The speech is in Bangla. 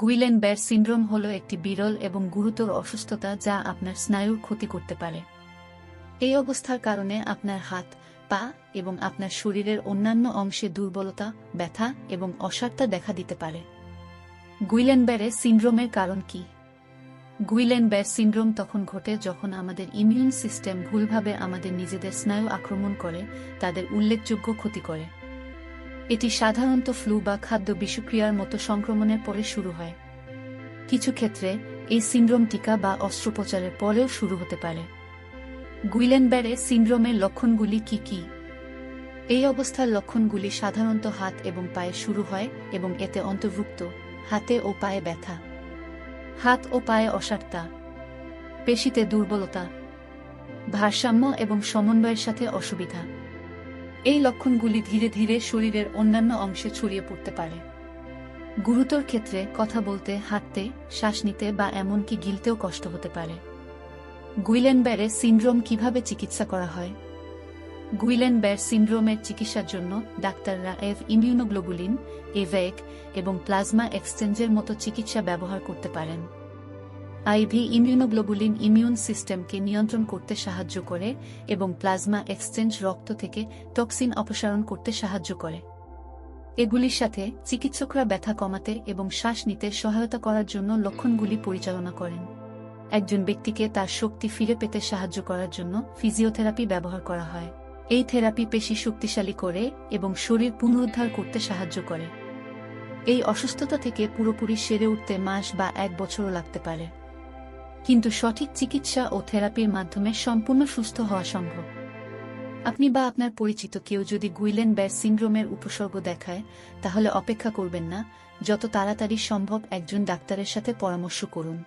গুইলেন ব্যার সিন্ড্রোম হল একটি বিরল এবং গুরুতর অসুস্থতা যা আপনার স্নায়ুর ক্ষতি করতে পারে। এই অবস্থার কারণে আপনার হাত, পা এবং আপনার শরীরের অন্যান্য অংশে দুর্বলতা, ব্যথা এবং অসারতা দেখা দিতে পারে। গুইলেন ব্যারে সিন্ড্রোমের কারণ কি? গুইলেন ব্যার সিন্ড্রোম তখন ঘটে যখন আমাদের ইমিউন সিস্টেম ভুলভাবে আমাদের নিজেদের স্নায়ু আক্রমণ করে, তাদের উল্লেখযোগ্য ক্ষতি করে। এটি সাধারণত ফ্লু বা খাদ্য বিষক্রিয়ার মতো সংক্রমণের পরে শুরু হয়। কিছু ক্ষেত্রে, এই সিন্ড্রোম টিকা বা অস্ত্রোপচারের পরেও শুরু হতে পারে। গুইলেনব্যারে সিন্ড্রোমের লক্ষণগুলি কি কি? এই অবস্থার লক্ষণগুলি সাধারণত হাত এবং পায়ে শুরু হয় এবং এতে অন্তর্ভুক্ত, হাতে ও পায়ে ব্যথা। হাত ও পায়ে অসারতা। পেশিতে দুর্বলতা। ভারসাম্য এবং সমন্বয়ের সাথে অসুবিধা। এই লক্ষণগুলি ধীরে ধীরে শরীরের অন্যান্য অংশে ছড়িয়ে পড়তে পারে। গুরুতর ক্ষেত্রে কথা বলতে, হাঁটতে, শ্বাস নিতে বা এমনকি গিলতেও কষ্ট হতে পারে। গুইলেনব্যারে সিন্ড্রোম কীভাবে চিকিৎসা করা হয়? গুইলেনব্যার সিন্ড্রোমের চিকিৎসার জন্য ডাক্তাররা এভ ইমিউনোগ্লোবুলিন এভেক এবং প্লাজমা এক্সচেঞ্জের মতো চিকিৎসা ব্যবহার করতে পারেন। আইভি ইমিউনোগ্লোবুলিন ইমিউন সিস্টেমকে নিয়ন্ত্রণ করতে সাহায্য করে এবং প্লাজমা এক্সচেঞ্জ রক্ত থেকে টক্সিন অপসারণ করতে সাহায্য করে। এগুলির সাথে চিকিৎসকরা ব্যথা কমাতে এবং শ্বাস নিতে সহায়তা করার জন্য লক্ষণগুলি পরিচালনা করেন। একজন ব্যক্তিকে তার শক্তি ফিরে পেতে সাহায্য করার জন্য ফিজিওথেরাপি ব্যবহার করা হয়। এই থেরাপি পেশি শক্তিশালী করে এবং শরীর পুনরুদ্ধার করতে সাহায্য করে। এই অসুস্থতা থেকে পুরোপুরি সেরে উঠতে মাস বা এক বছরও লাগতে পারে। কিন্তু সঠিক চিকিৎসা ও থেরাপির মাধ্যমে সম্পূর্ণ সুস্থ হওয়া সম্ভব। আপনি বা আপনার পরিচিত কেউ যদি গুইলেন ব্যাস সিন্ড্রোমের উপসর্গ দেখায়, তাহলে অপেক্ষা করবেন না, যত তাড়াতাড়ি সম্ভব একজন ডাক্তারের সাথে পরামর্শ করুন।